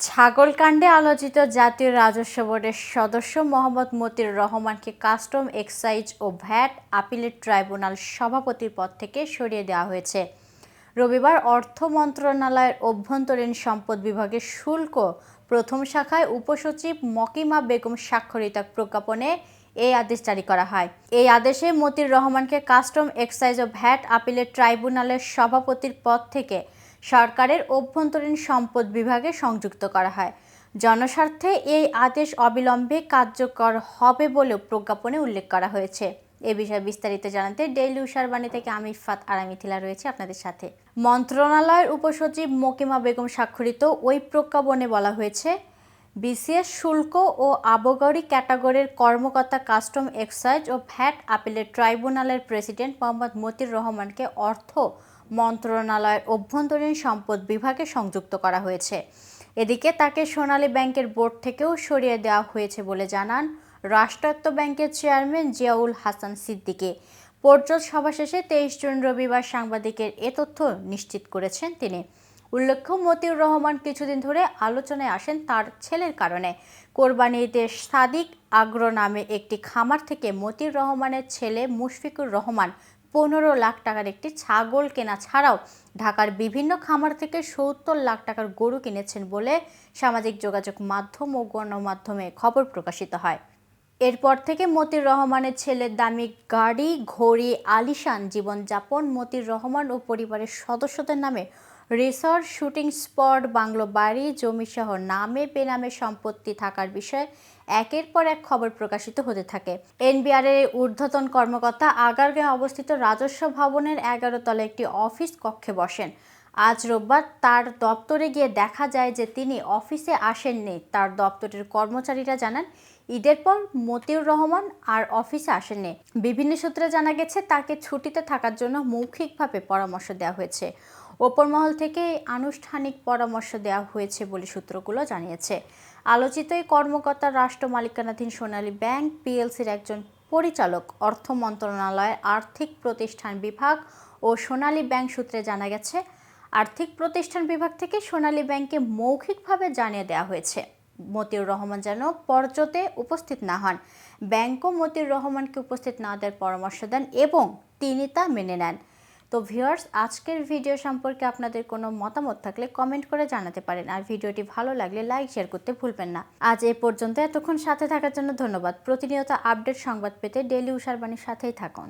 ছাগলকাণ্ডে আলোচিত জাতীয় রাজস্ব বোর্ডের সদস্য মোহাম্মদ মতির রহমানকে কাস্টম এক্সাইজ ও ভ্যাট আপিলেট ট্রাইব্যুনাল সভাপতির পদ থেকে সরিয়ে দেওয়া হয়েছে। রবিবার অর্থ মন্ত্রণালয়ের অভ্যন্তরীণ সম্পদ বিভাগের শুল্ক প্রথম শাখায় উপসচিব মকিমা বেগম স্বাক্ষরিত প্রজ্ঞাপনে এই আদেশ জারি করা হয়। এই আদেশে মতির রহমানকে কাস্টম এক্সাইজ ও ভ্যাট আপিলের ট্রাইব্যুনালের সভাপতির পদ থেকে সরকারের অভ্যন্তরীণ সম্পদ বিভাগে সংযুক্ত করা হয়। জনস্বার্থে এই আদেশ অবিলম্বে কার্যকর হবে বলেও প্রজ্ঞাপনে উল্লেখ করা হয়েছে। এ বিষয়ে বিস্তারিত জানাতে ডেইলি উষার বাণী থেকে আমি ফাত আর মিথিলা রয়েছে আপনাদের সাথে। মন্ত্রণালয়ের উপসচিব মকিমা বেগম স্বাক্ষরিত ওই প্রজ্ঞাপনে বলা হয়েছে, বিসিএস শুল্ক ও আবগারি ক্যাটাগরির কর্মকর্তা কাস্টম এক্সাইজ ও ভ্যাট আপিলের ট্রাইব্যুনালের প্রেসিডেন্ট মোহাম্মদ মতির রহমানকে অর্থ মন্ত্রণালয়ের অভ্যন্তরীণ সম্পদ বিভাগে সংযুক্ত করা হয়েছে। এদিকে তাকে সোনালী ব্যাংকের বোর্ড থেকেও সরিয়ে দেওয়া হয়েছে বলে জানান রাষ্ট্রায়ত্ত ব্যাংকের চেয়ারম্যান জিয়াউল হাসান সিদ্দিকী। পর্যট সভা শেষে তেইশ জুন রবিবার সাংবাদিকের এ তথ্য নিশ্চিত করেছেন তিনি। উল্লেখ্য, মতিউর রহমান কিছুদিন ধরে আলোচনায় আসেন তার ছেলের কারণে। কোরবানি ঈদে সাদিক আগ্র নামে একটি খামার থেকে মতিউর রহমানের ছেলে মুশফিকুর রহমান পনেরো লাখ টাকার একটি ছাগল কেনা ছাড়াও ঢাকার বিভিন্ন খামার থেকে সত্তর লাখ টাকার গরু কিনেছেন বলে সামাজিক যোগাযোগ মাধ্যম ও গণমাধ্যমে খবর প্রকাশিত হয়। এরপর থেকে মতির রহমানের ছেলের দামি গাড়ি, ঘড়ি, আলিশান জীবনযাপন, মতির রহমান ও পরিবারের সদস্যদের নামে রিসর্ট শুটিং স্পট বাংলো বাড়ি জমিসহ নামে বেনামে সম্পত্তি থাকার বিষয়ে একের পর এক খবর প্রকাশিত হতে থাকে। এনবিআর এর ঊর্ধ্বতন কর্মকর্তা আগারগাঁয়ে অবস্থিত রাজস্ব ভবনের এগারো তলে একটি অফিস কক্ষে বসেন। আজ রোববার তার দপ্তরে গিয়ে দেখা যায় যে তিনি অফিসে আসেননি। তার দপ্তরের কর্মচারীরা জানান, ঈদের পর মতিউর রহমান আর অফিসে আসেননি। বিভিন্ন সূত্রে জানা গেছে, তাকে ছুটিতে থাকার জন্য মৌখিকভাবে পরামর্শ দেওয়া হয়েছে। ওপর মহল থেকে আনুষ্ঠানিক পরামর্শ দেওয়া হয়েছে বলে সূত্রগুলো জানিয়েছে। আলোচিত এই কর্মকর্তা রাষ্ট্র মালিকানাধীন সোনালী ব্যাংক পিএলসির একজন পরিচালক, অর্থ মন্ত্রণালয়ের আর্থিক প্রতিষ্ঠান বিভাগ ও সোনালী ব্যাংক সূত্রে জানা গেছে, আর্থিক প্রতিষ্ঠান বিভাগ থেকে সোনালী ব্যাংকে মৌখিকভাবে জানিয়ে দেওয়া হয়েছে। মতিউর রহমান যেন পর্যতে উপস্থিত না হন। ব্যাংকও মতিউর রহমানকে উপস্থিত না দেওয়ার পরামর্শ দেন এবং তিনি তা মেনে নেন। তো ভিউয়ার্স, আজকের ভিডিও সম্পর্কে আপনাদের কোনো মতামত থাকলে কমেন্ট করে জানাতে পারেন। আর ভিডিওটি ভালো লাগলে লাইক, শেয়ার করতে ভুলবেন না। আজ এ পর্যন্ত, এতক্ষণ সাথে থাকার জন্য ধন্যবাদ। প্রতিনিয়ত আপডেট সংবাদ পেতে ডেলি উষারবাণীর সাথেই থাকুন।